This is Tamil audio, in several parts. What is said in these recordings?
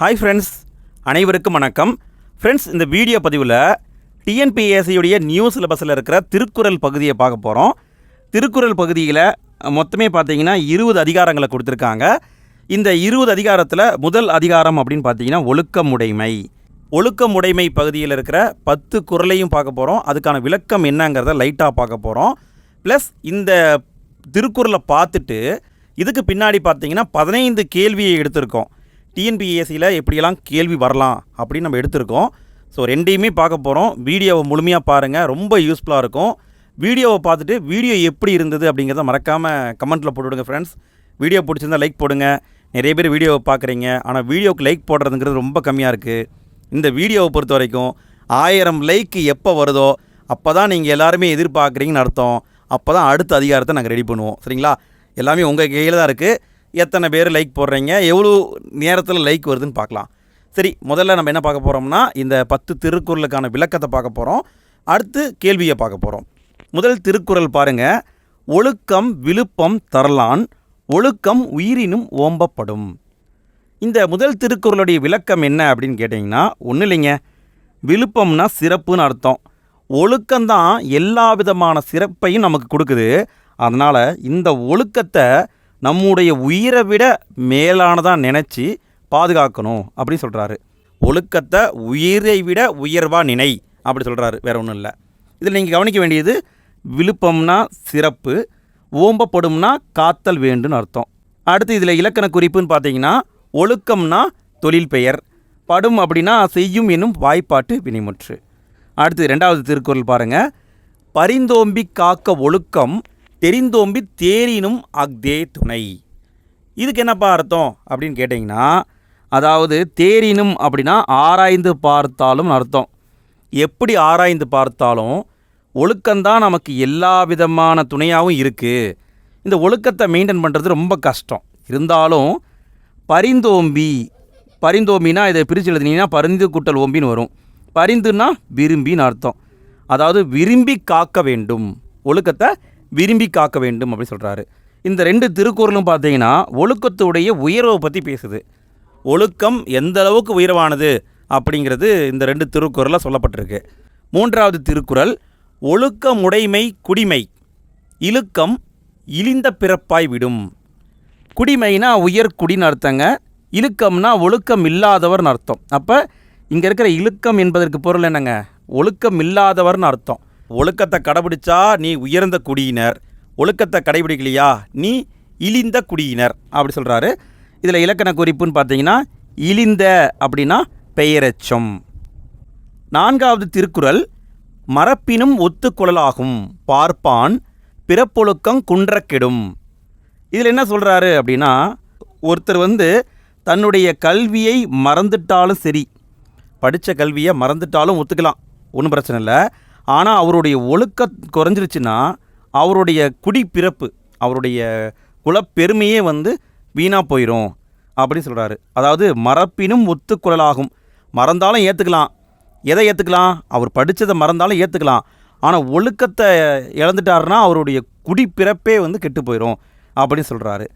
ஹாய் ஃப்ரெண்ட்ஸ் அனைவருக்கும் வணக்கம். ஃப்ரெண்ட்ஸ் இந்த வீடியோ பதிவில் டிஎன்பிஎஸ்சியுடைய நியூ சிலபஸில் இருக்கிற திருக்குறள் பகுதியை பார்க்க போகிறோம் திருக்குறள் பகுதியில் மொத்தமே பார்த்தீங்கன்னா இருபது அதிகாரங்களை கொடுத்துருக்காங்க. இந்த இருபது அதிகாரத்தில் முதல் அதிகாரம் அப்படின்னு பார்த்தீங்கன்னா ஒழுக்கமுடைமை. ஒழுக்கமுடைமை பகுதியில் இருக்கிற பத்து குறளையும் பார்க்க போகிறோம் அதுக்கான விளக்கம் என்னங்கிறத லைட்டாக பார்க்க போகிறோம் ப்ளஸ் இந்த திருக்குறளை பார்த்துட்டு இதுக்கு பின்னாடி பார்த்தீங்கன்னா பதினைந்து கேள்வியை எடுத்திருக்கோம். டிஎன்பிஎஸ்சியில் எப்படியெல்லாம் கேள்வி வரலாம் அப்படின்னு நம்ம எடுத்திருக்கோம். ஸோ ரெண்டையுமே பார்க்க போகிறோம் வீடியோவை முழுமையாக பாருங்கள் ரொம்ப யூஸ்ஃபுல்லாக இருக்கும். வீடியோவை பார்த்துட்டு வீடியோ எப்படி இருந்தது அப்படிங்கிறத மறக்காமல் கமெண்ட்டில் போட்டுவிடுங்க ஃப்ரெண்ட்ஸ் வீடியோ பிடிச்சிருந்தா லைக் போடுங்க. நிறைய பேர் வீடியோவை பார்க்குறீங்க. ஆனால் வீடியோவுக்கு லைக் போடுறதுங்கிறது ரொம்ப கம்மியாக இருக்குது இந்த வீடியோவை பொறுத்த வரைக்கும் ஆயிரம் லைக் எப்போ வருதோ அப்போ தான் நீங்கள் எல்லாருமே எதிர்பார்க்குறீங்கன்னு அர்த்தம். அப்போ தான் அடுத்த அதிகாரத்தை நாங்கள் ரெடி பண்ணுவோம். சரிங்களா? எல்லாமே உங்கள் கையில் தான் இருக்குது எத்தனை பேர் லைக் போடுறீங்க? எவ்வளோ நேரத்தில் லைக் வருதுன்னு பார்க்கலாம். சரி முதல்ல நம்ம என்ன பார்க்க போகிறோம்னா இந்த பத்து திருக்குறளுக்கான விளக்கத்தை பார்க்க போகிறோம் அடுத்து கேள்வியை பார்க்க போகிறோம் முதல் திருக்குறள் பாருங்க. ஒழுக்கம் விழுப்பம் தரலான் ஒழுக்கம் உயிரினும் ஓம்பப்படும். இந்த முதல் திருக்குறளுடைய விளக்கம் என்ன அப்படின்னு கேட்டிங்கன்னா ஒன்றும் இல்லைங்க. விழுப்பம்னா சிறப்புன்னு அர்த்தம். ஒழுக்கம்தான் எல்லா விதமான சிறப்பையும் நமக்கு கொடுக்குது. அதனால் இந்த ஒழுக்கத்தை நம்முடைய உயிரை விட மேலானதாக நினச்சி பாதுகாக்கணும் அப்படின்னு சொல்கிறாரு ஒழுக்கத்தை உயிரை விட உயர்வாக நினை அப்படி சொல்கிறாரு வேற ஒன்றும் இல்லை. இதில் நீங்கள் கவனிக்க வேண்டியது விழுப்பம்னா சிறப்பு ஓம்பப்படும்னா காத்தல் வேண்டுன்னு அர்த்தம். அடுத்து இதில் இலக்கண குறிப்புன்னு பார்த்தீங்கன்னா ஒழுக்கம்னா தொழில் பெயர் படும் அப்படின்னா செய்யும் என்னும் வாய்ப்பாட்டு வினைமுற்று. அடுத்து ரெண்டாவது திருக்குறள் பாருங்கள் பரிந்தோம்பி காக்க ஒழுக்கம் தெரிந்தோம்பி தேரினும் அக்தே துணை. இதுக்கு என்னப்பா அர்த்தம் அப்படின்னு கேட்டிங்கன்னா அதாவது தேரினும் அப்படின்னா ஆராய்ந்து பார்த்தாலும் அர்த்தம். எப்படி ஆராய்ந்து பார்த்தாலும் ஒழுக்கம்தான் நமக்கு எல்லா விதமான துணையாகவும் இருக்குது இந்த ஒழுக்கத்தை மெயின்டைன் பண்ணுறது ரொம்ப கஷ்டம். இருந்தாலும் பரிந்தோம்பி பரிந்தோம்பினா இதை பிரித்து எழுதினீங்கன்னா பரிந்து கூட்டல் ஓம்பின்னு வரும். பரிந்துன்னா விரும்பின்னு அர்த்தம். அதாவது விரும்பி காக்க வேண்டும். ஒழுக்கத்தை விரும்பி காக்க வேண்டும் அப்படி சொல்கிறாரு இந்த ரெண்டு திருக்குறளும் பார்த்தீங்கன்னா ஒழுக்கத்துடைய உயர்வை பற்றி பேசுது. ஒழுக்கம் எந்த அளவுக்கு உயர்வானது அப்படிங்கிறது இந்த ரெண்டு திருக்குறளில் சொல்லப்பட்டிருக்கு. மூன்றாவது திருக்குறள் ஒழுக்கமுடைமை குடிமை இழுக்கம் இழிந்த பிறப்பாய் விடும். குடிமைனா உயர் குடின்னு அர்த்தங்க இழுக்கம்னா ஒழுக்கம் இல்லாதவர்னு அர்த்தம். அப்போ இங்கே இருக்கிற இழுக்கம் என்பதற்கு பொருள் என்னங்க? ஒழுக்கம் இல்லாதவர்னு அர்த்தம். ஒழுக்கத்தை கடைபிடிச்சா நீ உயர்ந்த குடியினர். ஒழுக்கத்தை கடைபிடிக்கலையா? நீ இழிந்த குடியினர் அப்படி சொல்கிறாரு இதில் இலக்கண குறிப்புன்னு பார்த்தீங்கன்னா இழிந்த அப்படின்னா பெயரெச்சம். நான்காவது திருக்குறள் மரப்பினும் ஒத்துக்குழலாகும் பார்ப்பான் பிறப்பொழுக்கம் குன்றக்கெடும். இதில் என்ன சொல்கிறாரு அப்படின்னா ஒருத்தர் வந்து தன்னுடைய கல்வியை மறந்துட்டாலும் சரி படித்த கல்வியை மறந்துட்டாலும் ஒத்துக்கலாம் ஒன்றும் பிரச்சனை இல்லை. ஆனால் அவருடைய ஒழுக்க குறைஞ்சிருச்சுன்னா அவருடைய குடிப்பிறப்பு அவருடைய குலப்பெருமையே வந்து வீணாக போயிடும் அப்படின்னு சொல்கிறாரு அதாவது மறப்பினும் ஒத்துக்குழலாகும் மறந்தாலும் ஏற்றுக்கலாம் எதை ஏற்றுக்கலாம் அவர் படித்ததை மறந்தாலும் ஏற்றுக்கலாம் ஆனால் ஒழுக்கத்தை இழந்துட்டாருன்னா அவருடைய குடிப்பிறப்பே வந்து கெட்டு போயிடும் அப்படின்னு சொல்கிறாரு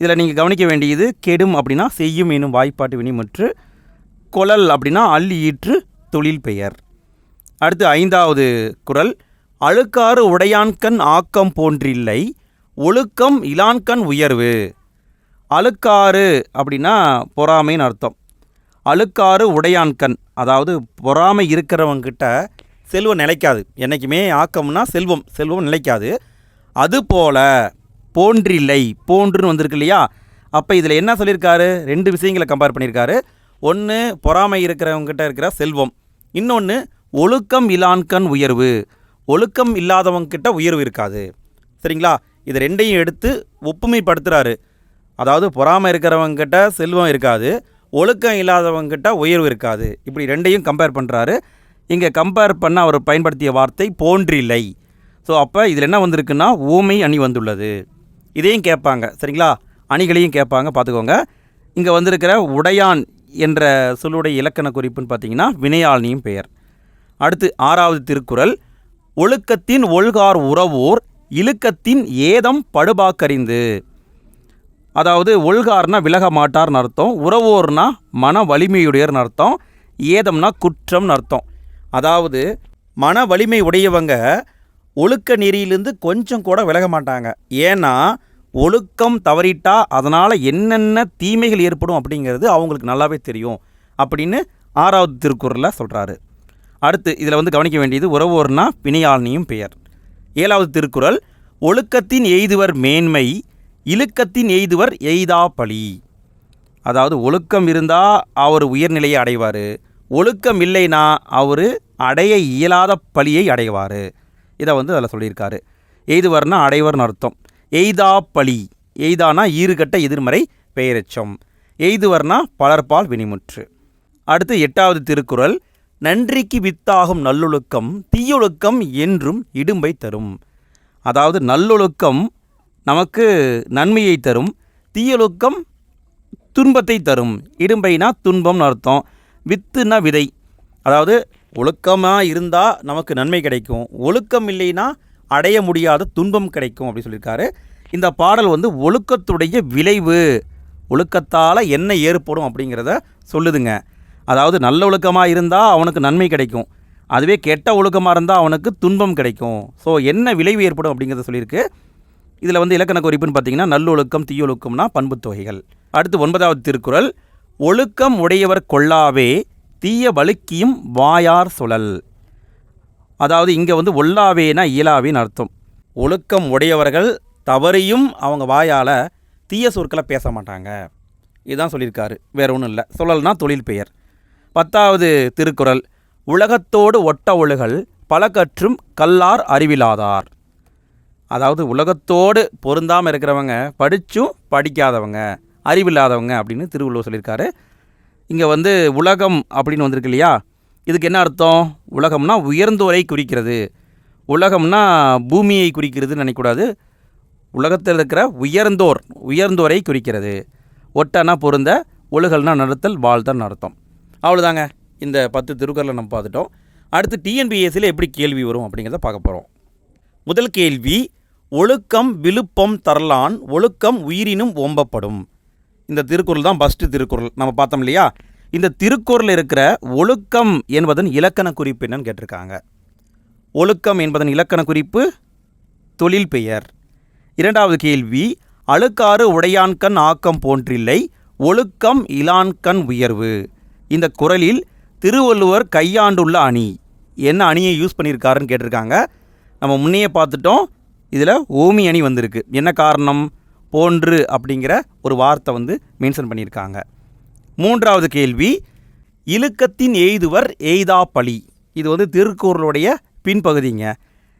இதில் நீங்கள் கவனிக்க வேண்டியது கெடும் அப்படின்னா செய்யும் எனும் வாய்ப்பாட்டு வினிமுற்று கொழல் அப்படின்னா அள்ளி ஈற்று தொழில் பெயர். அடுத்து ஐந்தாவது குறள் அழுக்காறு உடையான்கண் ஆக்கம் போன்றில்லை ஒழுக்கம் இலான்கண் உயர்வு. அழுக்காறு அப்படின்னா பொறாமைன்னு அர்த்தம். அழுக்காறு உடையான்கண் அதாவது பொறாமை இருக்கிறவங்கிட்ட செல்வம் நிலைக்காது. என்றைக்குமே ஆக்கம்னா செல்வம் செல்வம் நிலைக்காது. அதுபோல போன்றில்லை போன்றுன்னு வந்திருக்கு இல்லையா? அப்போ இதில் என்ன சொல்லியிருக்காரு? ரெண்டு விஷயங்களை கம்பேர் பண்ணியிருக்காரு. ஒன்று பொறாமை இருக்கிறவங்ககிட்ட இருக்கிற செல்வம். இன்னொன்று ஒழுக்கம் இலான்கண் உயர்வு. ஒழுக்கம் இல்லாதவங்கிட்ட உயர்வு இருக்காது. சரிங்களா? இது ரெண்டையும் எடுத்து ஒப்புமைப்படுத்துகிறாரு அதாவது பொறாமை இருக்கிறவங்கிட்ட செல்வம் இருக்காது. ஒழுக்கம் இல்லாதவங்கிட்ட உயர்வு இருக்காது. இப்படி ரெண்டையும் கம்பேர் பண்ணுறாரு இங்கே கம்பேர் பண்ண அவர் பயன்படுத்திய வார்த்தை போன்றில்லை ஸோ அப்போ இதில் என்ன வந்திருக்குன்னா ஊமை அணி வந்துள்ளது. இதையும் கேட்பாங்க. சரிங்களா? அணிகளையும் கேட்பாங்க. பார்த்துக்கோங்க. இங்கே வந்திருக்கிற உடையான் என்ற சொல்லுடைய இலக்கண குறிப்புன்னு பார்த்தீங்கன்னா வினையாளினியும் பெயர். அடுத்து ஆறாவது திருக்குறள் ஒழுக்கத்தின் ஒழுகார் உறவோர் இழுக்கத்தின் ஏதம் படுபாக்கறிந்து. அதாவது ஒல்கார்னா விலக மாட்டார்னு அர்த்தம் உறவோர்னா மன வலிமையுடையர்னு அர்த்தம் ஏதம்னா குற்றம்னு அர்த்தம். அதாவது மன வலிமை உடையவங்க ஒழுக்க நெறியிலிருந்து கொஞ்சம் கூட விலக மாட்டாங்க. ஏன்னா ஒழுக்கம் தவறிட்டா அதனால் என்னென்ன தீமைகள் ஏற்படும் அப்படிங்கிறது அவங்களுக்கு நல்லாவே தெரியும் அப்படின்னு ஆறாவது திருக்குறளில் சொல்கிறாரு அடுத்து இதில் வந்து கவனிக்க வேண்டியது உறவோர்னா பிணையாளனியும் பெயர். ஏழாவது திருக்குறள் ஒழுக்கத்தின் எய்துவர் மேன்மை இழுக்கத்தின் எய்துவர் எய்தா பழி. அதாவது ஒழுக்கம் இருந்தால் அவர் உயர்நிலையை அடைவார் ஒழுக்கம் இல்லைனா அவர் அடைய இயலாத பழியை அடைவார். இதை வந்து அதில் சொல்லியிருக்காரு. எய்துவர்னா அடைவர்னு அர்த்தம். எய்தா பழி. எய்தானா ஈறுகட்ட எதிர்மறை பெயரெச்சம். எய்துவர்னா பலர்பால் வினிமுற்று. அடுத்து எட்டாவது திருக்குறள் நன்றிக்கு வித்தாகும் நல்லொழுக்கம் தீயொழுக்கம் என்றும் இடும்பை தரும். அதாவது நல்லொழுக்கம் நமக்கு நன்மையை தரும் தீயொழுக்கம் துன்பத்தை தரும். இடும்பைனா துன்பம்னு அர்த்தம். வித்துனா விதை. அதாவது ஒழுக்கமாக இருந்தால் நமக்கு நன்மை கிடைக்கும். ஒழுக்கம் இல்லைன்னா அடைய முடியாத துன்பம் கிடைக்கும் அப்படின்னு சொல்லியிருக்காரு. இந்த பாடல் வந்து ஒழுக்கத்துடைய விளைவு. ஒழுக்கத்தால் என்ன ஏற்படும் அப்படிங்கிறத சொல்லுதுங்க. அதாவது நல்ல ஒழுக்கமாக இருந்தால் அவனுக்கு நன்மை கிடைக்கும். அதுவே கெட்ட ஒழுக்கமாக இருந்தால் அவனுக்கு துன்பம் கிடைக்கும். ஸோ என்ன விளைவு ஏற்படும் அப்படிங்கிறத சொல்லியிருக்கு. இதில் வந்து இலக்கண குறிப்புன்னு பார்த்தீங்கன்னா நல்லொழுக்கம் தீயொழுக்கம்னா பண்புத் தொகைகள். அடுத்து ஒன்பதாவது திருக்குறள் ஒழுக்கம் உடையவர் கொள்ளாவே தீய வழுக்கியும் வாயார் சுழல். அதாவது இங்கே வந்து ஒல்லாவேனா இயலாவேன்னு அர்த்தம். ஒழுக்கம் உடையவர்கள் தவறையும் அவங்க வாயால் தீய சொற்களை பேச மாட்டாங்க. இதுதான் சொல்லியிருக்காரு. வேற ஒன்றும் இல்லை. சுழல்னா தொழில் பெயர். பத்தாவது திருக்குறள் உலகத்தோடு ஒட்ட ஒழுகல் பல கற்றும் கல்லார் அறிவிலாதார். அதாவது உலகத்தோடு பொருந்தாமல் இருக்கிறவங்க படித்தும் படிக்காதவங்க அறிவில்லாதவங்க அப்படின்னு திருவள்ளுவர் சொல்லியிருக்காரு. இங்கே வந்து உலகம் அப்படின்னு வந்திருக்கு இல்லையா? இதுக்கு என்ன அர்த்தம்? உலகம்னா உயர்ந்தோரை குறிக்கிறது. உலகம்னா பூமியை குறிக்கிறதுன்னு நினைக்கக்கூடாது. உலகத்தில் இருக்கிற உயர்ந்தோர் உயர்ந்தோரை குறிக்கிறது. ஒட்டனா பொருந்த ஒழுகல்னா நடத்தல் வாழ்தான் அர்த்தம். அவ்வளோதாங்க இந்த பத்து திருக்குறளை நம்ம பார்த்துட்டோம். அடுத்து டிஎன்பிஎஸ்சியில் எப்படி கேள்வி வரும் அப்படிங்கிறத பார்க்க போகிறோம் முதல் கேள்வி ஒழுக்கம் விழுப்பம் தரலான் ஒழுக்கம் உயிரினும் ஓம்பப்படும். இந்த திருக்குறள் தான் ஃபஸ்ட்டு திருக்குறள். நம்ம பார்த்தோம் இல்லையா? இந்த திருக்குறள் இருக்கிற ஒழுக்கம் என்பதன் இலக்கண குறிப்பு என்னன்னு கேட்டிருக்காங்க. ஒழுக்கம் என்பதன் இலக்கண குறிப்பு தொழில் பெயர். இரண்டாவது கேள்வி அழுக்காறு உடையான்கண் ஆக்கம் போன்றில்லை ஒழுக்கம் இலான்கண் உயர்வு. இந்த குரலில் திருவள்ளுவர் கையாண்டுள்ள அணி. என்ன அணியை யூஸ் பண்ணியிருக்காருன்னு கேட்டிருக்காங்க. நம்ம முன்னையே பார்த்துட்டோம். இதில் ஓமி அணி வந்திருக்கு. என்ன காரணம்? போன்று அப்படிங்கிற ஒரு வார்த்தை வந்து மென்ஷன் பண்ணியிருக்காங்க. மூன்றாவது கேள்வி இழுக்கத்தின் எய்துவர் எய்தா பழி இது வந்து திருக்குறளுடைய பின்பகுதிங்க.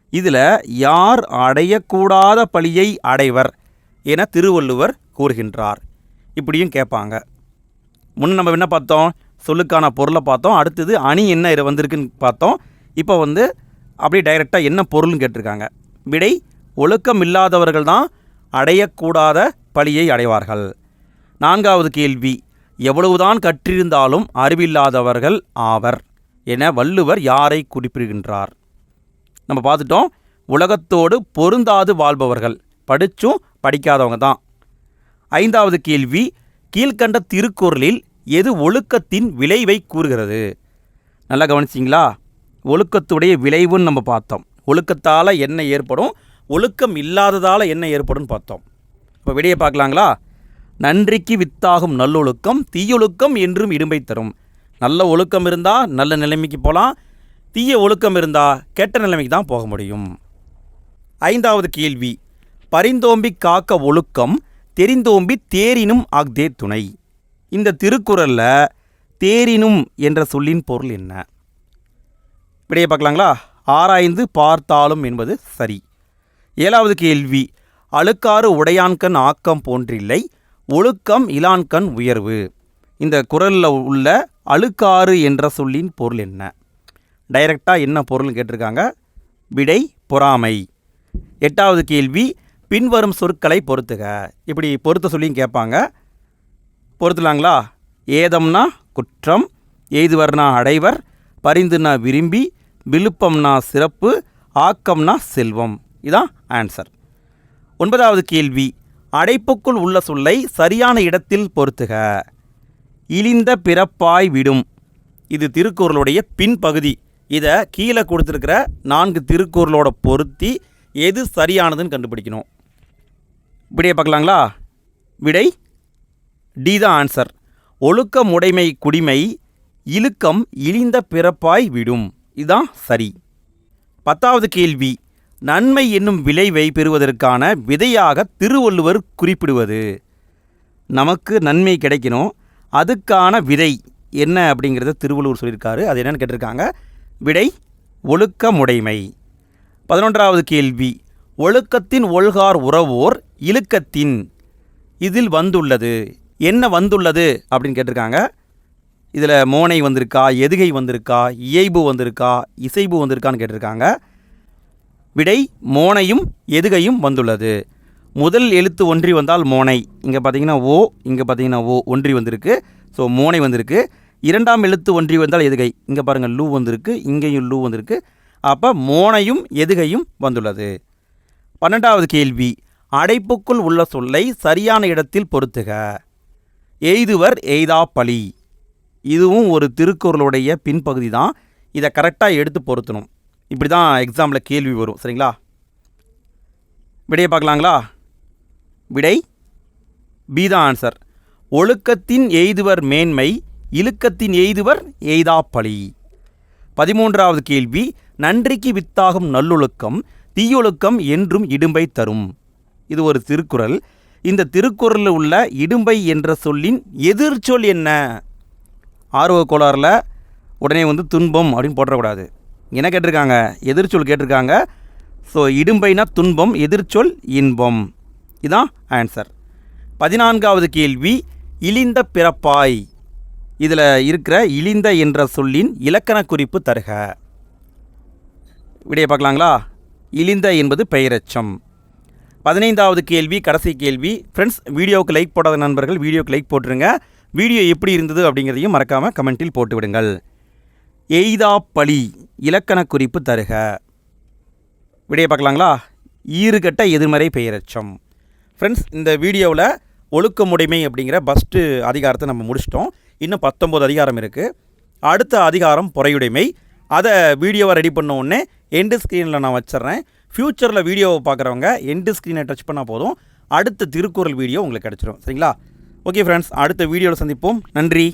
இதில் யார் அடையக்கூடாத பழியை அடைவர் என திருவள்ளுவர் கூறுகின்றார். இப்படியும் கேட்பாங்க. முன்ன நம்ம என்ன பார்த்தோம்? சொல்லுக்கான பொருளை பார்த்தோம். அடுத்தது அணி என்ன வந்திருக்குன்னு பார்த்தோம். இப்போ வந்து அப்படியே டைரெக்டாக என்ன பொருள்னு கேட்டிருக்காங்க. விடை ஒழுக்கம் இல்லாதவர்கள் தான் அடையக்கூடாத பழியை அடைவார்கள். நான்காவது கேள்வி எவ்வளவுதான் கற்றிருந்தாலும் அறிவில்லாதவர்கள் ஆவர். என வள்ளுவர் யாரை குறிப்பிடுகின்றார்? நம்ம பார்த்துட்டோம். உலகத்தோடு பொருந்தாது வாழ்பவர்கள். படித்தும் படிக்காதவங்க தான். ஐந்தாவது கேள்வி கீழ்க்கண்ட திருக்குறளில் எது ஒழுக்கத்தின் விளைவை கூறுகிறது? நல்லா கவனிச்சிங்களா? ஒழுக்கத்துடைய விளைவுன்னு நம்ம பார்த்தோம். ஒழுக்கத்தால் என்ன ஏற்படும்? ஒழுக்கம் இல்லாததால் என்ன ஏற்படும் பார்த்தோம். இப்போ விடையை பார்க்கலாங்களா? நன்றிக்கு வித்தாகும் நல்லொழுக்கம் தீயொழுக்கம் என்றும் இடும்பை தரும். நல்ல ஒழுக்கம் இருந்தால் நல்ல நிலைமைக்கு போகலாம் தீய ஒழுக்கம் இருந்தால் கெட்ட நிலைமைக்கு தான் போக முடியும். ஐந்தாவது கேள்வி. பரிந்தோம்பி காக்க ஒழுக்கம் தெரிந்தோம்பி தேரினும் ஆக்தே துணை. இந்த திருக்குறளில் தேரினும் என்ற சொல்லின் பொருள் என்ன? விடையை பார்க்கலாங்களா? ஆராய்ந்து பார்த்தாலும் என்பது சரி. ஏழாவது கேள்வி அழுக்காறு உடையான்கண் ஆக்கம் போன்றில்லை ஒழுக்கம் இலான்கண் உயர்வு. இந்த குறளில் உள்ள அழுக்காறு என்ற சொல்லின் பொருள் என்ன? டைரக்டாக என்ன பொருள் கேட்டிருக்காங்க? விடை பொறாமை. எட்டாவது கேள்வி பின்வரும் சொற்களை பொறுத்துக. இப்படி பொறுத்த சொல்லியும் கேட்பாங்க. பொறுத்துலாங்களா ஏதம்னா குற்றம் எய்துவர்னா அடைவர் பரிந்துனா விரும்பி விழுப்பம்னா சிறப்பு ஆக்கம்னா செல்வம். இதான் ஆன்சர். ஒன்பதாவது கேள்வி அடைப்புக்குள் உள்ள சொல்லை சரியான இடத்தில் பொருத்துக. இழிந்த பிறப்பாய் விடும். இது திருக்குறளுடைய பின்பகுதி. இதை கீழே கொடுத்துருக்கிற நான்கு திருக்குறளோட பொருத்தி எது சரியானதுன்னு கண்டுபிடிக்கணும். விடையை பார்க்கலாங்களா? விடை டி தான் ஆன்சர். ஒழுக்கமுடைமை குடிமை இழுக்கம் இழிந்த பிறப்பாய் விடும். இதுதான் சரி. பத்தாவது கேள்வி. நன்மை என்னும் விளைவை பெறுவதற்கான விதையாக திருவள்ளுவர் குறிப்பிடுவது. நமக்கு நன்மை கிடைக்கணும். அதுக்கான விதை என்ன அப்படிங்கிறத திருவள்ளுவர் சொல்லியிருக்காரு. அது என்னன்னு கேட்டிருக்காங்க. விடை ஒழுக்கமுடைமை பதினொன்றாவது கேள்வி. ஒழுக்கத்தின் ஒழுகார் உறவோர் இழுக்கத்தின் இதில் வந்துள்ளது. என்ன வந்துள்ளது அப்படின்னு கேட்டிருக்காங்க. இதில் மோனை வந்திருக்கா எதுகை வந்திருக்கா இயைபு வந்திருக்கா இசைபு வந்திருக்கான்னு கேட்டிருக்காங்க. விடை மோனையும் எதுகையும் வந்துள்ளது. முதல் எழுத்து ஒன்றி வந்தால் மோனை. இங்கே பார்த்தீங்கன்னா ஓ இங்கே பார்த்தீங்கன்னா ஓ ஒன்றி வந்திருக்கு. ஸோ மோனை வந்திருக்கு. இரண்டாம் எழுத்து ஒன்றி வந்தால் எதுகை? இங்கே பாருங்கள் லூ வந்திருக்கு இங்கேயும் லூ வந்திருக்கு. அப்போ மோனையும் எதுகையும் வந்துள்ளது. பன்னெண்டாவது கேள்வி. அடைப்புக்குள் உள்ள சொல்லை சரியான இடத்தில் பொருத்துக. எய்துவர் எய்தா பழி. இதுவும் ஒரு திருக்குறளுடைய பின்பகுதி தான். இதை கரெக்டாக எடுத்து பொருத்தணும். இப்படி தான் எக்ஸாமில் கேள்வி வரும். சரிங்களா? விடையை பார்க்கலாங்களா? விடை பி தான் ஆன்சர் ஒழுக்கத்தின் எய்துவர் மேன்மை இழுக்கத்தின் எய்துவர் எய்தா பழி. பதிமூன்றாவது கேள்வி நன்றிக்கு வித்தாகும் நல்லொழுக்கம் தீயொழுக்கம் என்றும் இடும்பை தரும். இது ஒரு திருக்குறள். இந்த திருக்குறளில் உள்ள இடும்பை என்ற சொல்லின் எதிர்ச்சொல் என்ன? ஆர்வ கோளாறில் உடனே வந்து துன்பம் அப்படின்னு போடக்கூடாது என்ன கேட்டிருக்காங்க? எதிர்ச்சொல் கேட்டிருக்காங்க. ஸோ இடும்பைனா துன்பம் எதிர்ச்சொல் இன்பம். இதான் ஆன்சர் பதினான்காவது கேள்வி இழிந்த பிறப்பாய். இதில் இருக்கிற இழிந்த என்ற சொல்லின் இலக்கண குறிப்பு தருக. விடையை பார்க்கலாங்களா? இழிந்த என்பது பெயரச்சம். பதினைந்தாவது கேள்வி கடைசி கேள்வி. ஃப்ரெண்ட்ஸ் வீடியோவுக்கு லைக் போடாத நண்பர்கள் வீடியோக்கு லைக் போட்டுருங்க. வீடியோ எப்படி இருந்தது அப்படிங்கிறதையும் மறக்காமல் கமெண்ட்டில் போட்டு விடுங்கள். எய்தா பழி இலக்கண குறிப்பு தருக. விடையை பார்க்கலாங்களா? ஈறுகட்ட எதிர்மறை பெயரச்சம். ஃப்ரெண்ட்ஸ் இந்த வீடியோவில் ஒழுக்கமுடைமை அப்படிங்கிற ஃபஸ்ட்டு அதிகாரத்தை நம்ம முடிச்சிட்டோம். இன்னும் பத்தொம்போது அதிகாரம் இருக்குது அடுத்த அதிகாரம் பொறையுடைமை. அதை வீடியோவை ரெடி பண்ண உடனே எண்டு ஸ்க்ரீனில் நான் வச்சிடுறேன். ஃப்யூச்சரில் வீடியோவை பார்க்குறவங்க எண்டு ஸ்க்ரீனை டச் பண்ணால் போதும். அடுத்த திருக்குறள் வீடியோ உங்களுக்கு கிடச்சிரும். சரிங்களா? ஓகே ஃப்ரெண்ட்ஸ் அடுத்த வீடியோவில் சந்திப்போம். நன்றி.